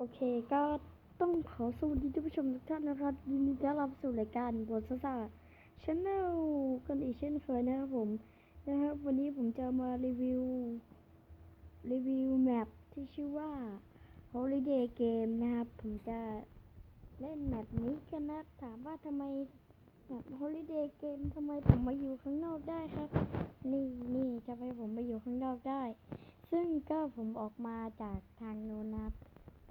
โอเคก็ต้องขอสวัสดีท่านผู้ชมทุกท่านนะครับยินดีต้อนรับสู่รายการบทซ่าชาแนลกันอีกเช่นเคยนะครับผมนะครับวันนี้ผมจะมารีวิว รีวิวแมปที่ชื่อว่า Holiday Game นะครับ ผมจะเล่นแมปนี้กันนะถามว่าทำไมแมป Holiday Game ทำไมผมมาอยู่ข้างนอกได้ครับ นี่นี่จะให้ผมมาอยู่ข้างนอกได้ ซึ่งก็ผมออกมาจากทางโน้นนะครับ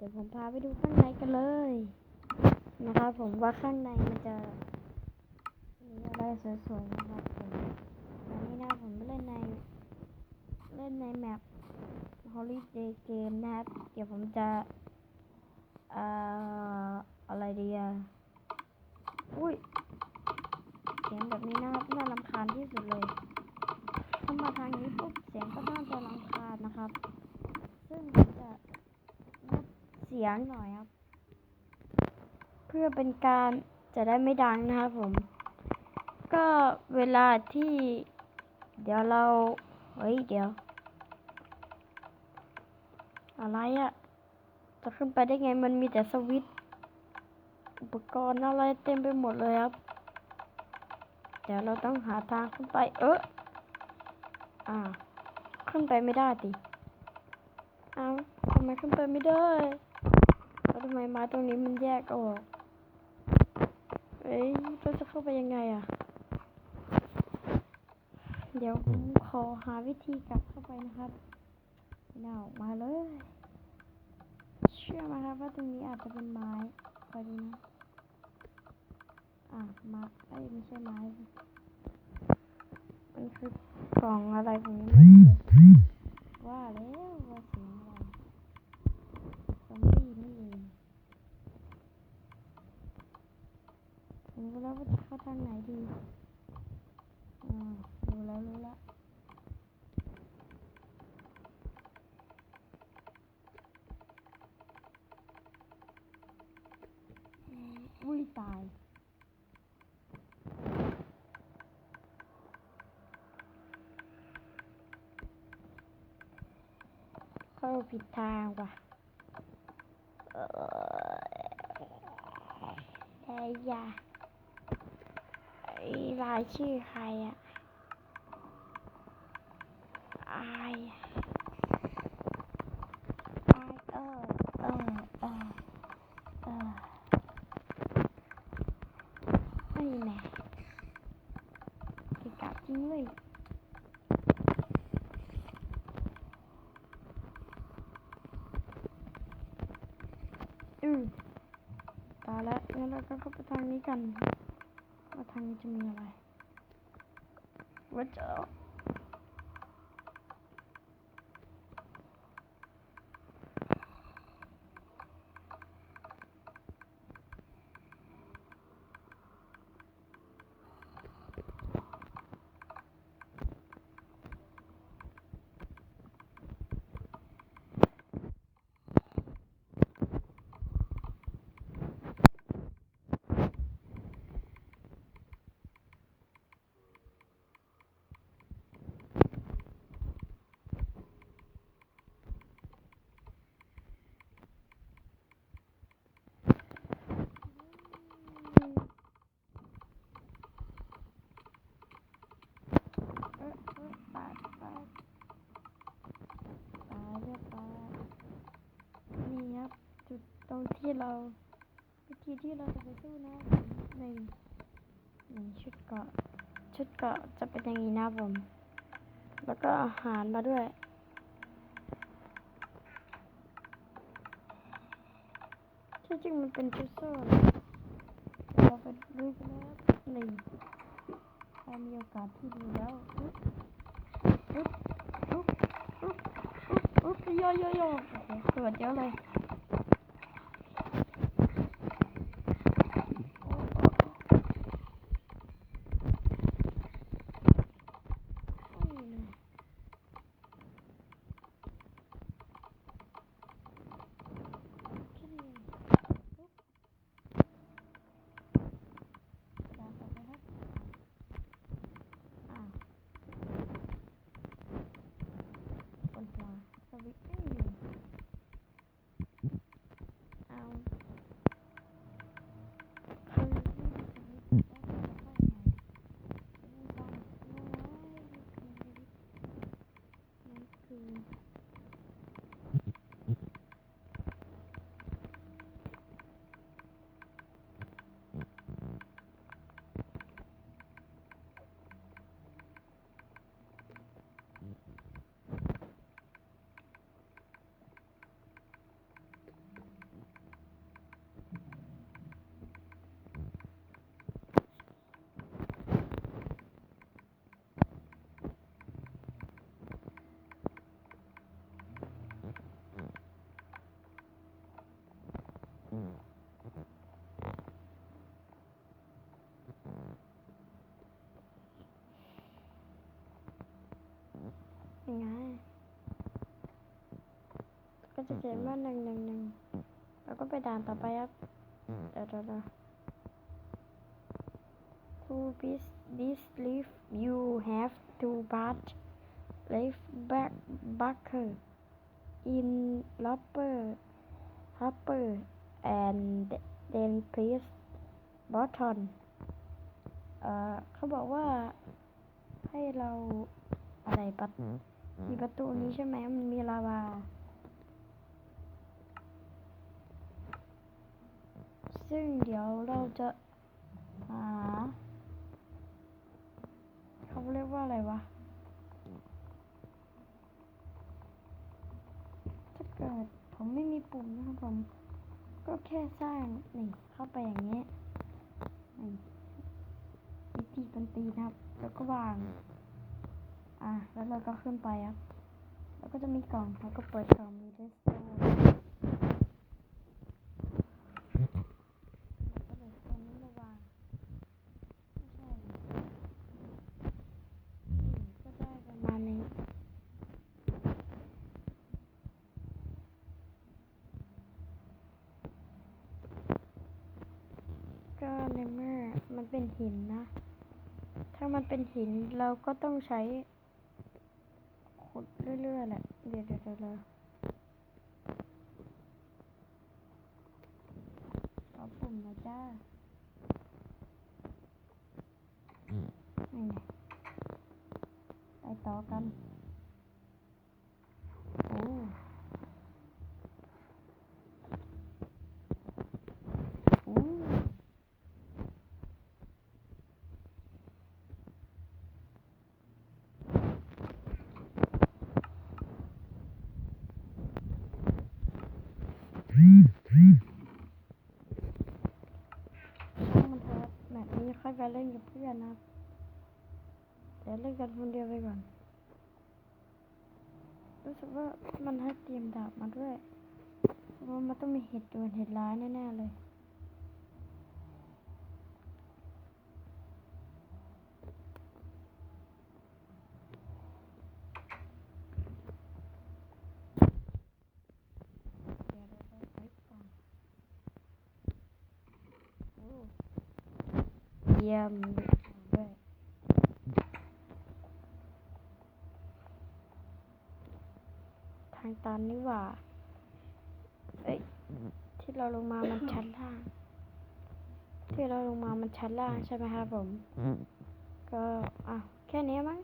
เดี๋ยวผมพาไปดูข้างในกันเลย นะครับผมว่าข้างในมันจะมีอะไรสวยๆนะครับผมอันนี้นะผมเล่นในเล่นในแมป Holiday Game นะครับ เดี๋ยวผมจะเอ่ออะไรดีอะอุ้ยเสียงแบบนี้นะครับน่ารำคาญที่สุดเลยถ้ามาทางนี้ปุ๊บเสียงก็น่าจะรำคาญนะครับ ซึ่งผมจะลดเสียงหน่อยครับ เพื่อเป็นการจะได้ไม่ดังนะครับผม ก็เวลาที่ เดี๋ยวเรา เฮ้ย เดี๋ยว อะไรอะจะขึ้นไปได้ไงมันมีแต่สวิตช์อุปกรณ์อะไรเต็มไปหมดเลยครับ เดี๋ยวเราต้องหาทางขึ้นไป เอออ่า ขึ้นไปไม่ได้ติ เอาทำไมขึ้นไปไม่ได้ ทำไมม้ตรงนี้มันแยกออก เอ้ยเราจะเข้าไปยังไงอะเดี๋ยวผมขอหาวิธีกลับเข้าไปนะครับเดามาเลย เชื่อไหมครับว่าตรงนี้อาจจะเป็นไม้คอดูนะ อะ มาเอ้ไม่ใช่ไม้สิมันคือกล่องอะไรผมยังไม่รู้ว่าแล้วว่าเสียงอะไรซอมบี้นี่เองผมรู้ แล้วจะเข้าทางไหนดีอ่ารู้แล้วรู้แล้วอุ้ยตายเข้าผิดทางว่ะเออไอ้ยา รายชื่อใครอะอายอายเออเออเออเออไม่แน่เกะกะจริงเลยอืมตายแล้วงั้นเราก็เข้าไปทางนี้กัน ว่าทางนี้จะมีอะไรว่าเจออืมเอ๊ะเอ๊ะตายตายตายเรียบร้อยนี่ครับจุดตรงที่ เราวิธีที่เราจะไปสู้นะหนึ่งหนึ่งชุดเกาะชุดเกาะจะเป็นอย่างนี้นะผม แล้วก็อาหารมาด้วยที่จริงมันเป็นชุดโซ่เดี๋ยวเราไปดูกันนะครับหนึ่งถ้ามีโอกาสที่ดีแล้วอุ๊บอุ๊บอุ๊บอุ๊บอุ๊บอุ๊บโยโยโยโอ้โหเกิดเยอะเลยโอ้โอ้โอ้ยนะแค่นี้เองอุ๊บตามต่อไปครับอ้าวบนหัวสวิตช์ไม่มี ยังไง ก็จะเขียนว่าหนึ่งหนึ่งหนึ่งแล้วก็ไปด่านต่อไปครับ เดี๋ยวเดี๋ยวเดี๋ยว To this this leaf you have to put leaf back bucker in rubber hopper and then press button เอ่อเขาบอกว่าให้เราอะไรปัด มีประตูนี้ใช่ไหมมันมีลาวาซึ่งเดี๋ยวเราจะหาเขาเรียกว่าอะไรวะ ถ้าเกิดผมไม่มีปุ่มนะครับผม ก็แค่สร้างนี่เข้าไปอย่างเงี้ยนี่วิธีกันตีนะครับ แล้วก็วาง อะแล้วเราก็ขึ้นไปครับ แล้วก็จะมีกล่องแล้วก็เปิดกล่องมีเดสโตก็เลยตอนนี้มาวางไม่ใช่นี่ก็ได้ประมาณนี้ก็ในเมื่อมันเป็นหินนะ ถ้ามันเป็นหินเราก็ต้องใช้ ขุดเรื่อยๆแหละ เดี๋ยวเดี๋ยวเดี๋ยวเดี๋ยวขอปุ่มหนะจ้านี่ไงไปต่อกัน โอ้โอ้ ช่างมันเถอะแบบนี้ค่อย ไปเล่นกับเพื่อนนะแต่เดี๋ยวเล่นกันคนเดียวไปก่อน รู้สึกว่ามันให้เตรียมดาบมาด้วยเพราะว่ามันต้องมีเหตุด่วนเหตุร้ายแน่ๆเลย เดี๋ยวเราไปไปก่อนโอ้เยี่ยมด้วยทางตันนี่หว่า เอ้ย ที่เราลงมามันชั้นล่าง ที่เราลงมามันชั้นล่างใช่ไหมครับผม ก็อะแค่นี้มั้ง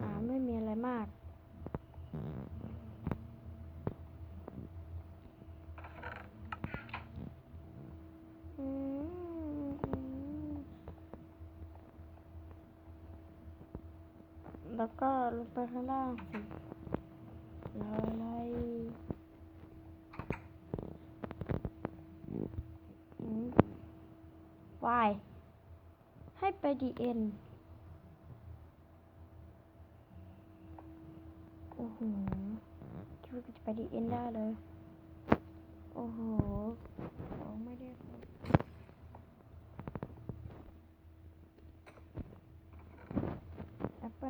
อ่าไม่มีอะไรมาก แล้วก็ลงไปข้างล่างสิรออะไรวายให้ไปดีเอ็นโอ้โหคิดว่าจะไปดีเอ็นได้เลย โอ้โหของไม่ได้ครบแอปเปิล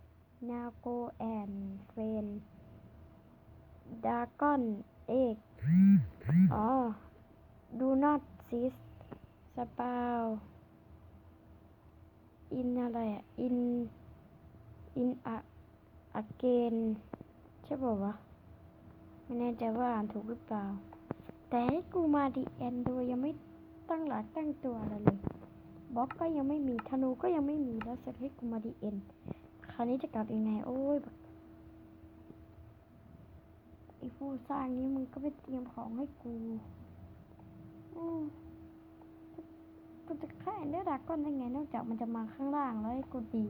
ว่า Don't work the end hinder Dragon is killer now go and friend Dragon egg อ๋อ do not cease spawn in อะไรอะ in in a again ใช่ป่าวะ ไม่แน่ใจว่าอ่านถูกหรือเปล่า แต่ให้กูมาดีแอนโดยยังไม่ตั้งหลักตั้งตัวอะไรเลยบล็อกก็ยังไม่มีธนูก็ยังไม่มีแล้วเสร็จให้กูมาดีเอ็น คราวนี้จะกลับยังไง โอ้ยแบบไอ้ผู้สร้างนี้มึงก็ไปเตรียมของให้กู อืมค่าเอนเดอร์ดากอนได้ไง นอกจากมันจะมาข้างล่างแล้วให้กดดี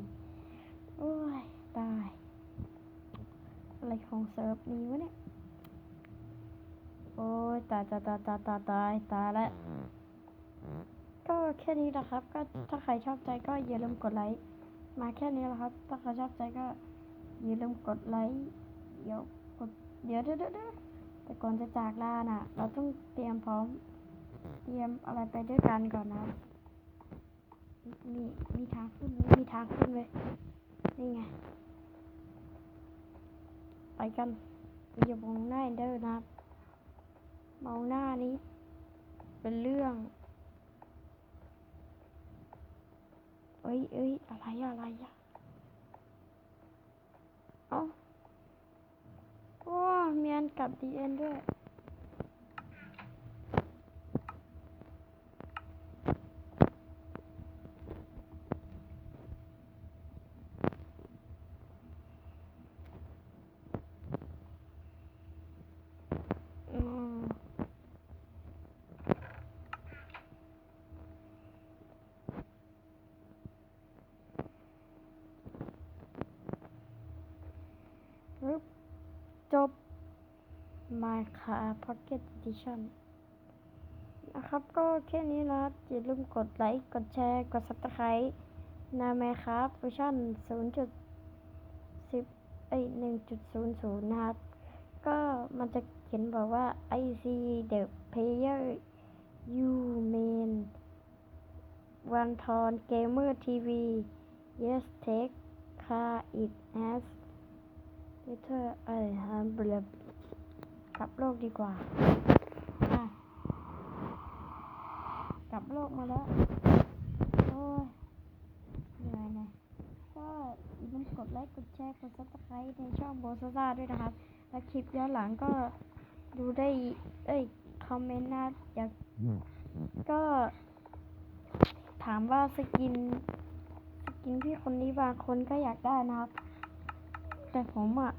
โอ้ย ตาย อะไรของเซิร์ฟนี้วะเนี่ย โอ้ย ตายตายตายตายตายตายตายแล้วก็แค่นี้แหละครับ ก็ถ้าใครชอบใจก็อย่าลืมกดไลค์ มาแค่นี้แหละครับ ถ้าใครชอบใจก็อย่าลืมกดไลค์ เดี๋ยวกดเดี๋ยวเดี๋ยวเดี๋ยวเดี๋ยวแต่ก่อนจะจากลาน่ะ เราต้องเตรียมพร้อม เตรียมอะไรไปด้วยกันก่อนนะมีมีทางขึ้นมีทางขึ้นเลยนี่ไง ไปกันอย่ามองหน้าเอนเดอนะมองหน้านี้ เป็นเรื่อง อ้ยเอ้ยอะไรอะอะไรอะเอ้าว้ามีอันกับดีเอ็นด้วย อืมปึ๊บจบ Minecraft Pocket Edition นะครับก็แค่นี้นะครับอย่าลืมกดไลค์กดแชร์กด Subscribe นะ Minecraft เวอร์ชัน0.10เอ้ย1.00 นะครับ ก็มันจะเขียนบอกว่า I see the player you main one ton gamer TV yes take car it has better เอ้ยฮะเบล กลับโลกดีกว่าอะกลับโลกมาแล้ว โอ้ยเหนื่อยนะก็อย่าลืมกดไลค์กดแชร์กด subscribe ในช่องโบซาซาด้วยนะครับ และคลิปย้อนหลังก็ดูได้ เอ้ย คอมเมนต์นะอยากก็ถามว่าสกิน สกินพี่คนนี้บางคนก็อยากได้นะครับ แต่ผมอะ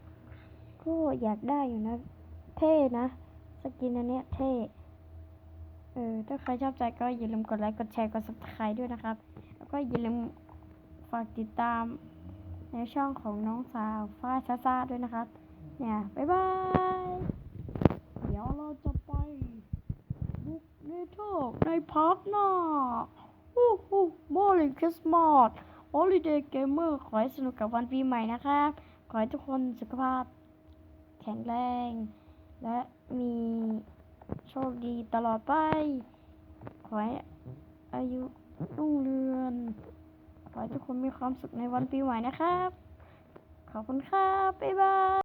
ก็อยากได้อยู่นะ ท่นะ สกินอันเนี้ยเท่ เออ ถ้าใครชอบใจก็อย่าลืมกดไลค์ กดแชร์ กด subscribe ด้วยนะครับ แล้วก็อย่าลืมฝากติดตามในช่องของน้องสาวฟ้าซาซาด้วยนะครับ เนี่ย บ๊ายบาย เดี๋ยวเราจะไปบุกในโชคในพาร์ทหน้าฮู้ฮู้มอลิคริสต์มาสฮอลิเดย์เกมเมอร์ขอให้สนุกกับวันปีใหม่นะครับ ขอให้ทุกคนสุขภาพ แข็งแรง และมีโชคดีตลอดไป ขอให้อายุรุ่งเรืองขอให้ทุกคนมีความสุขในวันปีใหม่นะครับ ขอบคุณครับ บ๊ายบาย